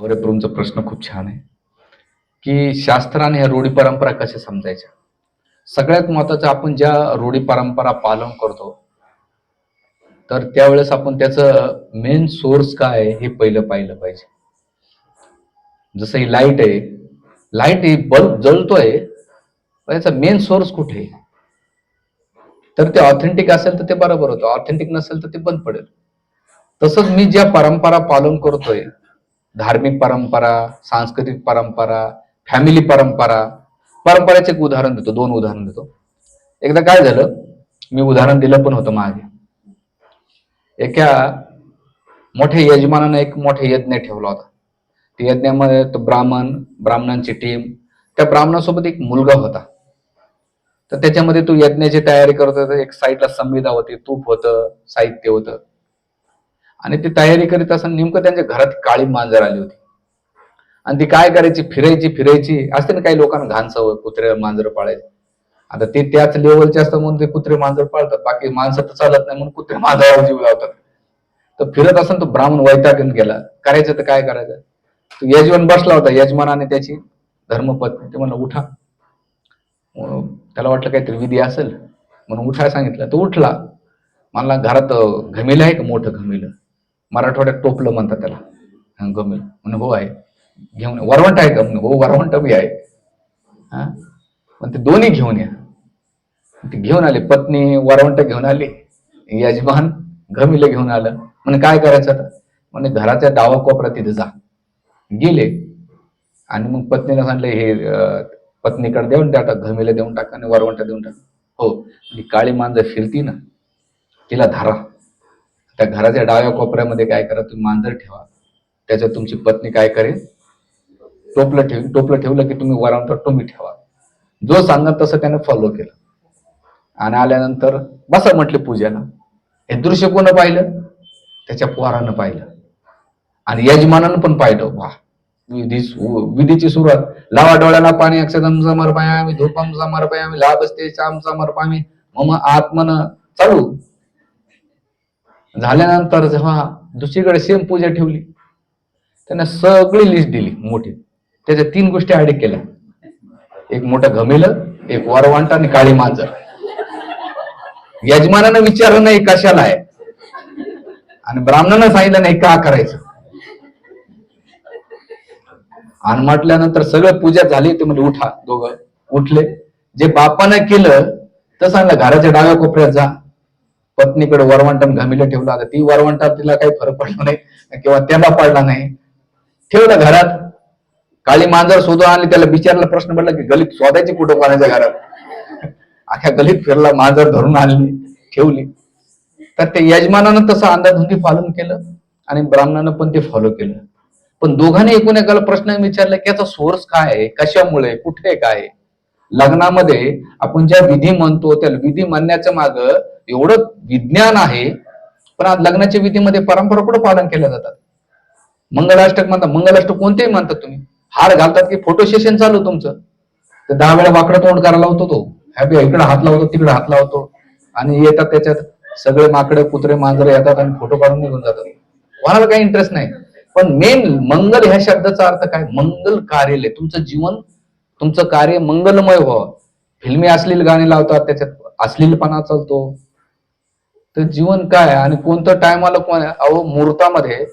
प्रभूंचा प्रश्न खूप छान आहे की शास्त्राने ह्या रूढी परंपरा कशा समजायच्या? सगळ्यात महत्वाचं आपण ज्या रूढी परंपरा पालन करतो तर त्यावेळेस आपण त्याचं मेन सोर्स काय आहे हे पहिलं पाहिलं पाहिजे. जसं ही लाइट आहे लाइट ही बल्ब जळतोय पण याचा मेन सोर्स कुठे? आहे तर ते ऑथेंटिक असेल तर ते बरोबर होतं ऑथेंटिक नसेल तर ते बंद पडेल. तसंच मी ज्या परंपरा पालन करतोय धार्मिक परंपरा सांस्कृतिक परंपरा फॅमिली परंपरा. परंपरेचे एक उदाहरण देतो दोन उदाहरण देतो. एकदा काय झालं? मी उदाहरण दिलं पण होतं मागे. एका मोठ्या यजमानानं एक मोठे यज्ञ ठेवला होता. त्या यज्ञामध्ये तो ब्राह्मण ब्राह्मणांची टीम त्या ब्राह्मणासोबत एक मुलगा होता. तर त्याच्यामध्ये तो यज्ञाची तयारी करत होता एक साईडला संविधा होती तूप होतं साहित्य होतं. आणि ती तयारी करीत असताना नेमकं त्यांच्या घरात काळी मांजर आली होती. आणि ती काय करायची? फिरायची फिरायची. असते ना काही लोकांना घाण सवय कुत्रे मांजर पाळायची. आता ते त्याच लेवलचे असतात म्हणून ते कुत्रे मांजर पाळतात. बाकी माणसं तर चालत नाही म्हणून कुत्रे मांजरावर जीव लावतात. तर फिरत असताना तो ब्राह्मण वैतागून गेला. करायचं तर काय करायचं? तो यजमान बसला होता यजमानाने त्याची धर्मपत्नी ते म्हणलं उठा. त्याला वाटलं काहीतरी विधी असेल. म्हणून उठाय सांगितलं. तो उठला. मला घरात अं, घमेलं आहे का मोठं घमेलं? मराठवाड्यात टोपलं म्हणतात त्याला. हं, म्हणे हो आहे. घेऊन वरवंट आहे का? हो वरवंट बी आहे. हा? पण ते दोन्ही घेऊन या. ते घेऊन आले. पत्नी वरवंट घेऊन आली. यजमान घमिलं घेऊन आलं. म्हणे काय करायचं आता? म्हणे घराच्या डावा कोपरा तिथे जा. गेले. आणि मग पत्नीला सांगले हे पत्नीकडे देऊन टाका घमीला देऊन टाका आणि वरवंट देऊन टाका. हो. ही काळी मांजर फिरती ना तिला धारा. त्या घराच्या डाव्या कोपऱ्यामध्ये काय करा तुम्ही मांजर ठेवा. त्याच्यात तुमची पत्नी काय करेल? टोपलं ठेव टोपलं ठेवलं की तुम्ही वरवंट तुम्ही ठेवा. जो सांगत तसं त्याने फॉलो केलं. आणि आल्यानंतर बसा म्हटले पूजेला. हे दृश्य कोण पाहिलं? त्याच्या पोरानं पाहिलं. आणि यजमानानं पण पाहिलं. वा विधी विधीची सुरुवात. लावा डोळ्याला पाणी अक्षदम समर्पयामी धूपम समर्पयामी असते श्याम समर्पयामी मम आत्मन चालू. झाल्यानंतर जेव्हा दुसरीकडे सेम पूजा ठेवली त्यांना सगळी लिस्ट दिली मोठी. त्याच्या तीन गोष्टी ऍड केल्या. एक मोठं घमेलं एक वरवांट आणि काळी मांजर. यजमानानं विचारलं नाही कशाला आहे. आणि ब्राह्मणानं सांगितलं नाही का करायचं. आणि म्हटल्यानंतर सगळं पूजा झाली ते म्हणजे उठा दोघं. उठले. जे बापानं केलं तर सांगलं घराच्या डाव्या कोपऱ्यात जा. पत्नीकडे वरवंटन घमिलं ठेवलं. आता ती वरवंटात तिला काही फरक पडला नाही किंवा त्याला पडला नाही. ठेवलं घरात. काळी मांजर शोधून आणि त्याला विचारला प्रश्न पडला की गलीत शोधायची कुठं कोणाच्या घरात? अख्या गलीत फिरला मांजर धरून आणली ठेवली. तर ते यजमानानं तसं अंदाधुंदी पालन केलं आणि ब्राह्मणानं पण ते फॉलो केलं. पण दोघांनी एकूण एकाला प्रश्न विचारला की याचा सोर्स काय आहे? कशामुळे? कुठे काय आहे? लग्नामध्ये आपण ज्या विधी म्हणतो त्या विधी म्हणण्याच्या माग एवढं विज्ञान आहे पण आज लग्नाच्या विधीमध्ये परंपरा कुठं पालन केल्या जातात? मंगलाष्टक म्हणतात मंगलाष्टक कोणतेही म्हणतात तुम्ही. हार घालतात की फोटो सेशन चालू तुमचं. तर दहा वेळा वाकडं तोंड करायला होतो तो. हॅपी इकडे हात लावतो तिकडे हात लावतो. आणि येतात त्याच्यात सगळे माकडे कुत्रे मांजरे येतात आणि फोटो काढून निघून जातात. कोणाला काही इंटरेस्ट नाही. पण मेन मंगल ह्या शब्दाचा अर्थ काय? मंगल कार्यालय तुमचं जीवन तुमचं कार्य मंगलमय व्हावं. फिल्मी अश्लील गाणी लावतात त्याच्यात अश्लीलपणा चालतो. तर जीवन काय आणि कोणतं टायमाला कोण अहो मुहूर्तामध्ये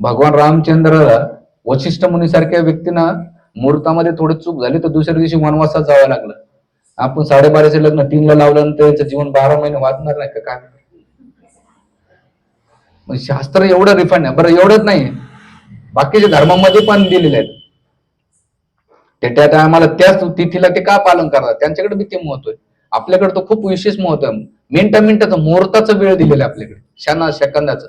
भगवान रामचंद्र वशिष्ठ मुनीसारख्या व्यक्तींना मुहूर्तामध्ये थोडी चूक झाली तर दुसऱ्या दिवशी वनवासात जावं लागलं. आपण साडेबाराचे लग्न तीनला लावलं आणि याचं जीवन बारा महिने वाचणार नाही का काय? शास्त्र एवढं रिफाईन आहे. बरं एवढंच नाही. बाकीच्या धर्मामध्ये पण दिलेले आहेत. ते त्या टायमाला त्याच तिथीला ते का पालन करतात त्यांच्याकडे बी ते महत्त्व आहे. आपल्याकडे तर खूप विशेष महत्त्व आहे. मिनिटा मिनिटाचं मुहूर्ताचं वेळ दिलेला आहे आपल्याकडे. क्षणा सेकंदाचं.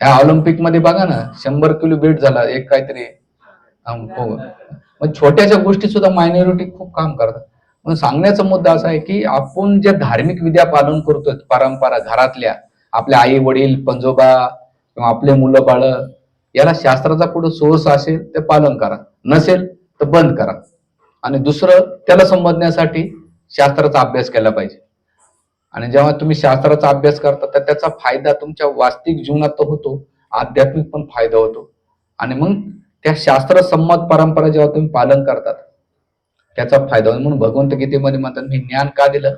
ह्या ऑलिम्पिकमध्ये बघा ना शंभर किलो वेट झाला एक काहीतरी हो. मग छोट्याशा गोष्टी सुद्धा मायनॉरिटी खूप काम करतात. म्हणून सांगण्याचा मुद्दा असा आहे की आपण ज्या धार्मिक विद्या पालन करतोय परंपरा घरातल्या आपल्या आई वडील पंजोबा किंवा आपले मुलं बाळ याला शास्त्राचा पुढे सोर्स असेल ते पालन करा. नसेल तर बंद करा. आणि दुसरं त्याला समजण्यासाठी शास्त्राचा अभ्यास केला पाहिजे. आणि जेव्हा तुम्ही शास्त्राचा अभ्यास करता तर त्याचा फायदा तुमच्या वास्तविक जीवनात तर होतो आध्यात्मिक पण फायदा होतो. आणि मग त्या शास्त्र संमत परंपरा जेव्हा तुम्ही पालन करतात त्याचा फायदा होईल. म्हणून भगवंत गीतेमध्ये म्हणतात मी ज्ञान का दिलं?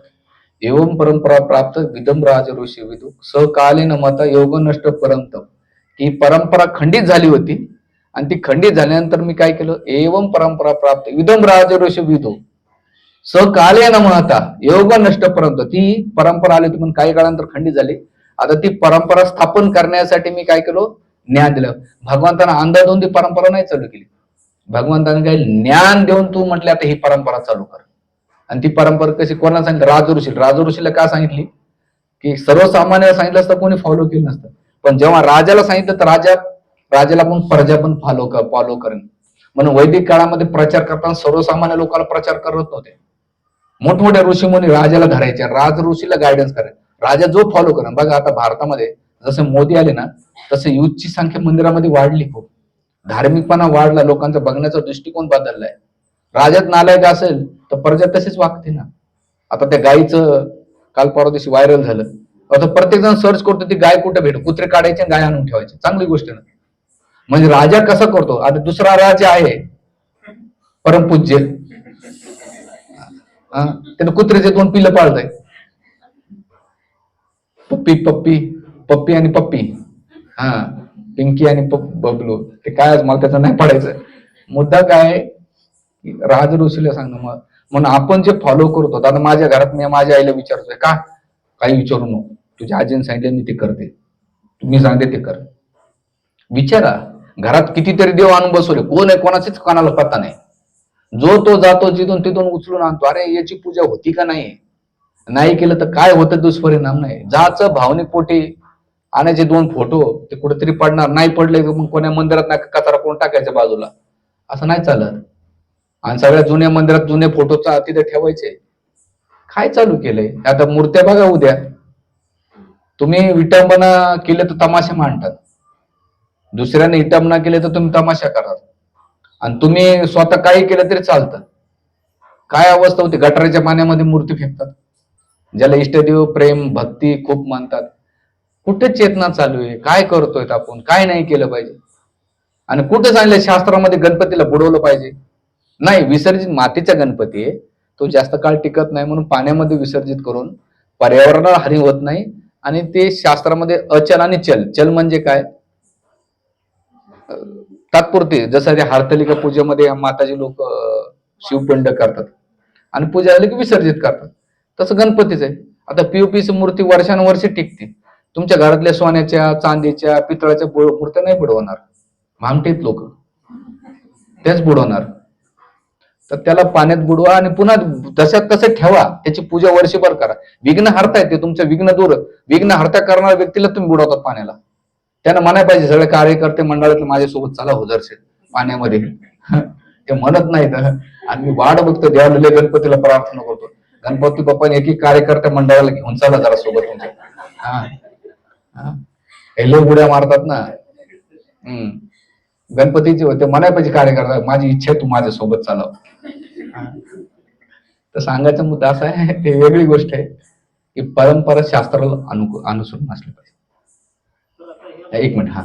एवम परंपरा प्राप्त विदम राज ऋषी विदू सहकालीन मत योग नष्ट परंतप. ही परंपरा खंडित झाली होती. आणि ती खंडित झाल्यानंतर मी काय केलं? एवम परंपरा प्राप्त. विदम राज ऋषी विदू सहकालीन म्हणता योग नष्ट परंत ती परंपरा आली होती पण काही काळानंतर खंडित झाली. आता ती परंपरा स्थापन करण्यासाठी मी काय केलं? ज्ञान दिलं. भगवंतानं अंदाज देऊन ती परंपरा नाही चालू केली. भगवंताने काय ज्ञान देऊन तू म्हटले आता ही परंपरा चालू कर. आणि ती परंपरा कशी कोणाला सांगितलं? राजऋषी राजऋषीला का सांगितली? की सर्वसामान्याला सांगितलं असतं कोणी फॉलो केलं नसतं. पण जेव्हा राजाला सांगितलं तर राजा राजाला पण प्रजा पण फॉलो फॉलो करेन. म्हणून वैदिक काळामध्ये प्रचार करताना सर्वसामान्य लोकांना प्रचार करत नव्हते. मोठमोठ्या ऋषीमुनी राजाला धरायचे राज ऋषीला गायडन्स करायचे. राजा जो फॉलो करेन बघा आता भारतामध्ये जसे मोदी आले ना तसे युथची संख्या मंदिरामध्ये वाढली खूप. धार्मिकपणा वाढला लोकांचा बघण्याचा दृष्टिकोन बदललाय. राजात नालायक असेल तर प्रजा तशीच वागते ना. आता त्या गायीचं काल परवा दिवशी व्हायरल झालं. आता प्रत्येक जण सर्च करतो ती गाय कुठे भेट? कुत्रे काढायचे आणि गाय आणून ठेवायचे. चांगली गोष्ट ना. म्हणजे राजा कसा करतो? आता दुसरा राजा आहे. परमपूज्य. हा, त्यानं कुत्र्याचे दोन पिल्लं पाळताय. पप्पी पप्पी. पप्पी आणि पप्पी. हा. पिंकी आणि बबलू. ते काय आज मला त्याचं नाही पडायचं. मुद्दा काय राज ऋषीला सांग मग. म्हणून आपण जे फॉलो करतो आता माझ्या घरात मी माझ्या आईला विचारतोय का? काही विचारू नको. तुझ्या आजीने सांगितलं मी ते करते. तुम्ही सांगते ते कर. विचारा घरात कितीतरी देव आणून बसवले. कोण आहे कोणाचीच कोणाला पत्ता नाही. जो तो जातो जिथून तिथून उचलून आणतो. अरे याची पूजा होती का नाही? नाही केलं तर काय होतं? दुष्परिणाम नाही. जाच भावनिक पोटी आणायचे दोन फोटो ते कुठेतरी पडणार. नाही पडले मग कोण्या मंदिरात नाही कचरा कोण टाकायच्या बाजूला? असं नाही चालत. आणि सगळ्या जुन्या मंदिरात जुने फोटो तिथे ठेवायचे. काय चालू केलंय? आता मूर्त्या बघा उद्या. तुम्ही विटंबना केले तर तमाशा मांडतात. दुसऱ्याने विटंबना केले तर तुम्ही तमाशा कराल आणि तुम्ही स्वतः काही केलं तरी चालतं. काय अवस्था होती? गटाराच्या पाण्यामध्ये मूर्ती फेकतात. ज्याला इष्टदेव प्रेम भक्ती खूप मानतात. कुठे चेतना चालू आहे? काय करतोय आपण? काय नाही केलं पाहिजे? आणि कुठे सांगितलं शास्त्रामध्ये गणपतीला बुडवलं पाहिजे? नाही विसर्जित मातीचा गणपती आहे. तो जास्त काळ टिकत नाही म्हणून पाण्यामध्ये विसर्जित करून पर्यावरणाला हानी होत नाही. आणि ते शास्त्रामध्ये अचल आणि चल. चल म्हणजे काय? तात्पुरते. जसं ते हरतालिका पूजेमध्ये माताजी लोक शिवपिंड करतात. आणि पूजा झाली की विसर्जित करतात. तसं गणपतीच आहे. आता पीओपीची मूर्ती वर्षानुवर्षे टिकते. तुमच्या घरातल्या सोन्याच्या चांदीच्या पितळाच्या मूर्त्या नाही बुडवणार. भामटीत लोक. तेच बुडवणार. तर त्याला पाण्यात बुडवा आणि पुन्हा तशात तसे ठेवा. त्याची पूजा वर्षभर करा. विघ्न हरता येते तुमचं विघ्न दूर. विघ्न हरता करणाऱ्या व्यक्तीला तुम्ही बुडवतात पाण्याला. त्यांना म्हणाय पाहिजे सगळे कार्यकर्ते मंडळातले माझ्यासोबत चला हुजरसे पाण्यामध्ये. ते म्हणत नाहीत. आणि मी वाट बघतो देवाला गणपतीला प्रार्थना करतो. गणपती बाप्पाने एक एक कार्यकर्ते मंडळाला घेऊन चला जरा सोबत तुमच्या. हा. हा. हे लय उड्या मारतात ना. हम्म. गणपतीचे होते म्हणाय पाहिजे कार्यकर्ता माझी इच्छा आहे तू माझ्या सोबत चालव. तर सांगायचा मुद्दा असा आहे ते वेगळी गोष्ट आहे की परंपरा शास्त्राला अनु अनुसरून असली पाहिजे. एक मिनिट हा.